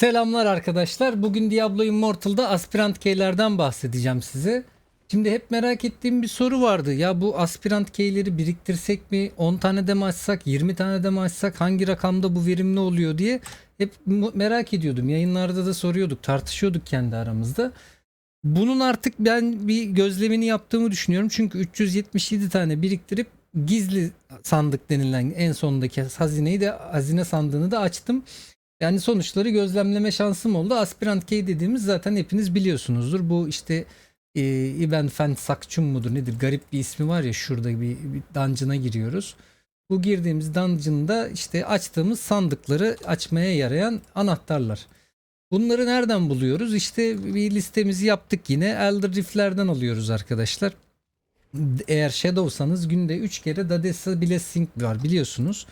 Selamlar arkadaşlar. Bugün Diablo Immortal'da aspirant keylerden bahsedeceğim size. Şimdi hep merak ettiğim bir soru vardı. Ya bu aspirant keyleri biriktirsek mi? 10 tane de mi açsak? 20 tane de mi açsak? Hangi rakamda bu verimli oluyor diye hep merak ediyordum. Yayınlarda da soruyorduk, tartışıyorduk kendi aramızda. Bunun artık ben bir gözlemini yaptığımı düşünüyorum. Çünkü 377 tane biriktirip gizli sandık denilen en sondaki hazineyi de hazine sandığını da açtım. Yani sonuçları gözlemleme şansım oldu. Aspirant key dediğimiz zaten hepiniz biliyorsunuzdur. Bu işte e, İben Fen Sakçum mudur nedir garip bir ismi var ya şurada bir, bir dungeon'a giriyoruz. Bu girdiğimiz dungeon'da işte açtığımız sandıkları açmaya yarayan anahtarlar. Bunları nereden buluyoruz? İşte bir listemizi yaptık yine. Elder Rift'lerden alıyoruz arkadaşlar. Eğer Shadow'sanız günde 3 kere Dadesa Blessing var biliyorsunuz.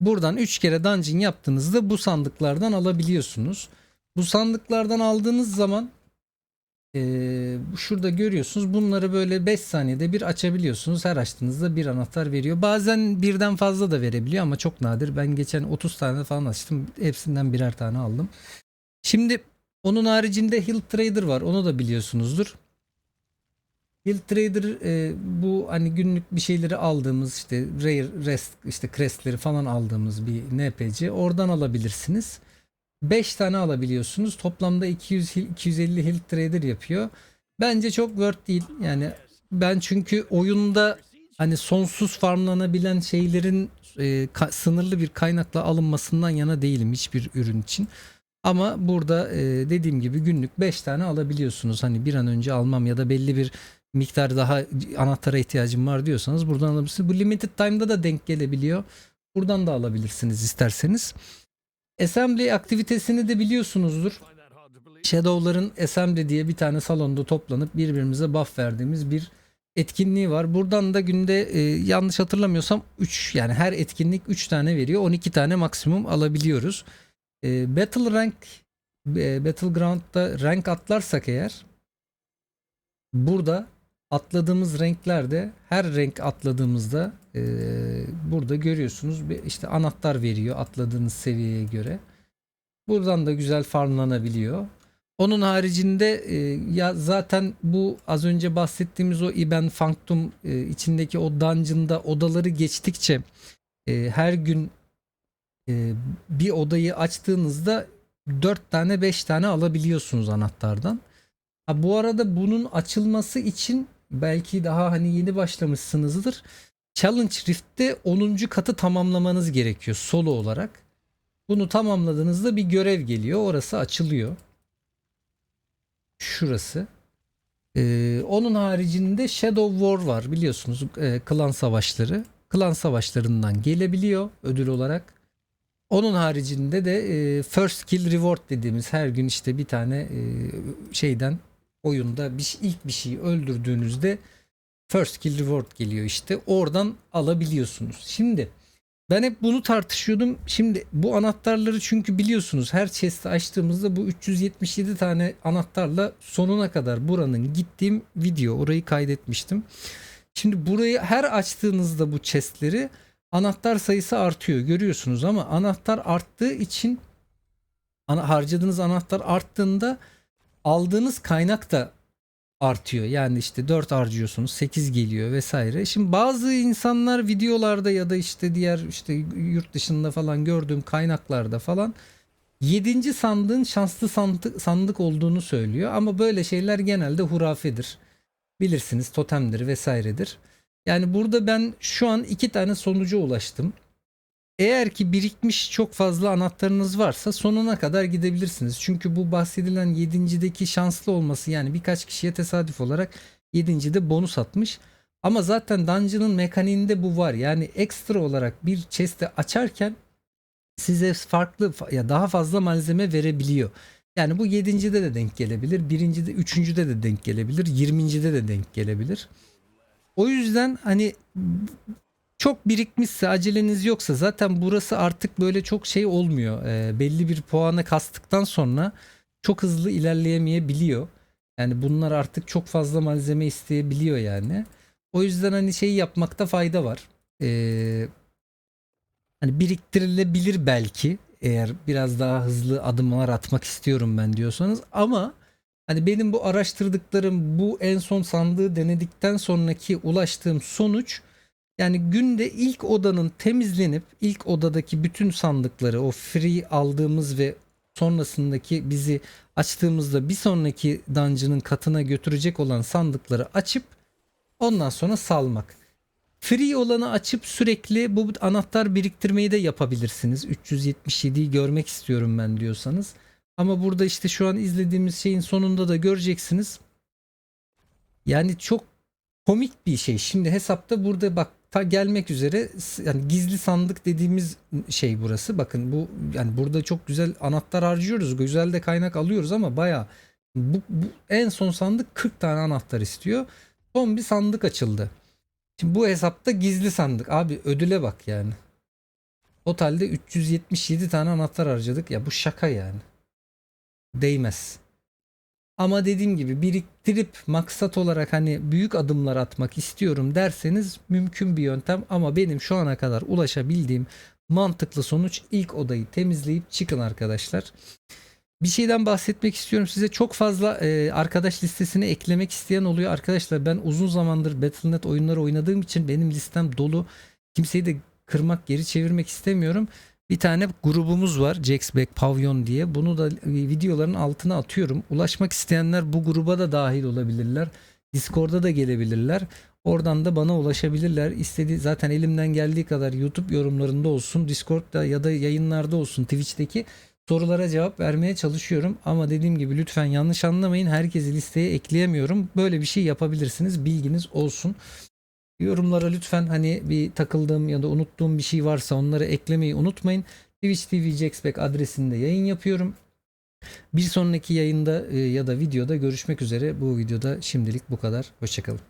Buradan 3 kere dungeon yaptığınızda bu sandıklardan alabiliyorsunuz. Bu sandıklardan aldığınız zaman eee, şurada görüyorsunuz bunları böyle 5 saniyede bir açabiliyorsunuz. Her açtığınızda bir anahtar veriyor. Bazen birden fazla da verebiliyor ama çok nadir. Ben geçen 30 tane falan açtım. Hepsinden birer tane aldım. Şimdi onun haricinde Hill Trader var. Onu da biliyorsunuzdur. Hill Trader e, bu hani günlük bir şeyleri aldığımız işte Rare Rest işte Crest'leri falan aldığımız bir NPC. Oradan alabilirsiniz. 5 tane alabiliyorsunuz. Toplamda 200 Hill- 250 Hill Trader yapıyor. Bence çok worth değil. Yani ben çünkü oyunda hani sonsuz farmlanabilen şeylerin e, sınırlı bir kaynakla alınmasından yana değilim hiçbir ürün için. Ama burada e, dediğim gibi günlük 5 tane alabiliyorsunuz. Hani bir an önce almam ya da belli bir miktar daha anahtara ihtiyacım var diyorsanız buradan alabilirsiniz. Bu limited time'da da denk gelebiliyor. Buradan da alabilirsiniz isterseniz. Assembly aktivitesini de biliyorsunuzdur. Shadow'ların Assembly diye bir tane salonda toplanıp birbirimize buff verdiğimiz bir etkinliği var. Buradan da günde e, yanlış hatırlamıyorsam 3 yani her etkinlik 3 tane veriyor. 12 tane maksimum alabiliyoruz. E, Battle Rank e, Battleground'da rank atlarsak eğer burada atladığımız renklerde her renk atladığımızda e, burada görüyorsunuz işte anahtar veriyor atladığınız seviyeye göre. Buradan da güzel farmlanabiliyor. Onun haricinde e, ya zaten bu az önce bahsettiğimiz o Iben Functum e, içindeki o dungeon'da odaları geçtikçe e, her gün e, bir odayı açtığınızda 4 tane 5 tane alabiliyorsunuz anahtardan. Ha, bu arada bunun açılması için belki daha hani yeni başlamışsınızdır. Challenge Rift'te 10. katı tamamlamanız gerekiyor solo olarak. Bunu tamamladığınızda bir görev geliyor. Orası açılıyor. Şurası. Ee, onun haricinde Shadow War var biliyorsunuz e, klan savaşları. Klan savaşlarından gelebiliyor ödül olarak. Onun haricinde de e, First Kill Reward dediğimiz her gün işte bir tane e, şeyden oyunda bir, ilk bir şeyi öldürdüğünüzde First Kill Reward geliyor işte. Oradan alabiliyorsunuz. Şimdi ben hep bunu tartışıyordum. Şimdi bu anahtarları çünkü biliyorsunuz her chest'i açtığımızda bu 377 tane anahtarla sonuna kadar buranın gittiğim video orayı kaydetmiştim. Şimdi burayı her açtığınızda bu chest'leri anahtar sayısı artıyor görüyorsunuz ama anahtar arttığı için harcadığınız anahtar arttığında aldığınız kaynak da artıyor. Yani işte 4 harcıyorsunuz 8 geliyor vesaire. Şimdi bazı insanlar videolarda ya da işte diğer işte yurt dışında falan gördüğüm kaynaklarda falan 7. sandığın şanslı sandık, sandık olduğunu söylüyor. Ama böyle şeyler genelde hurafedir. Bilirsiniz totemdir vesairedir. Yani burada ben şu an iki tane sonuca ulaştım. Eğer ki birikmiş çok fazla anahtarınız varsa sonuna kadar gidebilirsiniz. Çünkü bu bahsedilen 7.deki şanslı olması yani birkaç kişiye tesadüf olarak 7.de bonus atmış. Ama zaten Dungeon'ın mekaniğinde bu var. Yani ekstra olarak bir chest'i açarken size farklı ya daha fazla malzeme verebiliyor. Yani bu 7.de de denk gelebilir. 1.de, 3.de de denk gelebilir. 20.de de denk gelebilir. O yüzden hani çok birikmişse aceleniz yoksa zaten burası artık böyle çok şey olmuyor. Ee, belli bir puanı kastıktan sonra çok hızlı ilerleyemeyebiliyor. Yani bunlar artık çok fazla malzeme isteyebiliyor yani. O yüzden hani şey yapmakta fayda var. Ee, hani biriktirilebilir belki eğer biraz daha hızlı adımlar atmak istiyorum ben diyorsanız ama hani benim bu araştırdıklarım bu en son sandığı denedikten sonraki ulaştığım sonuç yani günde ilk odanın temizlenip ilk odadaki bütün sandıkları o free aldığımız ve sonrasındaki bizi açtığımızda bir sonraki dungeon'ın katına götürecek olan sandıkları açıp ondan sonra salmak. Free olanı açıp sürekli bu anahtar biriktirmeyi de yapabilirsiniz. 377'yi görmek istiyorum ben diyorsanız. Ama burada işte şu an izlediğimiz şeyin sonunda da göreceksiniz. Yani çok komik bir şey. Şimdi hesapta burada bak ta gelmek üzere yani gizli sandık dediğimiz şey burası. Bakın bu yani burada çok güzel anahtar harcıyoruz. Güzel de kaynak alıyoruz ama baya bu, bu en son sandık 40 tane anahtar istiyor. Son bir sandık açıldı. Şimdi bu hesapta gizli sandık. Abi ödüle bak yani. Totalde 377 tane anahtar harcadık. Ya bu şaka yani. Değmez. Ama dediğim gibi biriktirip maksat olarak hani büyük adımlar atmak istiyorum derseniz mümkün bir yöntem ama benim şu ana kadar ulaşabildiğim mantıklı sonuç ilk odayı temizleyip çıkın arkadaşlar. Bir şeyden bahsetmek istiyorum size. Çok fazla e, arkadaş listesine eklemek isteyen oluyor. Arkadaşlar ben uzun zamandır Battle.net oyunları oynadığım için benim listem dolu. Kimseyi de kırmak, geri çevirmek istemiyorum. Bir tane grubumuz var. Jaxback Pavyon diye. Bunu da e, videoların altına atıyorum. Ulaşmak isteyenler bu gruba da dahil olabilirler. Discord'a da gelebilirler. Oradan da bana ulaşabilirler. İstediği zaten elimden geldiği kadar YouTube yorumlarında olsun, Discord'da ya da yayınlarda olsun, Twitch'teki sorulara cevap vermeye çalışıyorum. Ama dediğim gibi lütfen yanlış anlamayın. Herkesi listeye ekleyemiyorum. Böyle bir şey yapabilirsiniz. Bilginiz olsun. Yorumlara lütfen hani bir takıldığım ya da unuttuğum bir şey varsa onları eklemeyi unutmayın. Twitch TV Jaxback adresinde yayın yapıyorum. Bir sonraki yayında e, ya da videoda görüşmek üzere. Bu videoda şimdilik bu kadar. Hoşçakalın.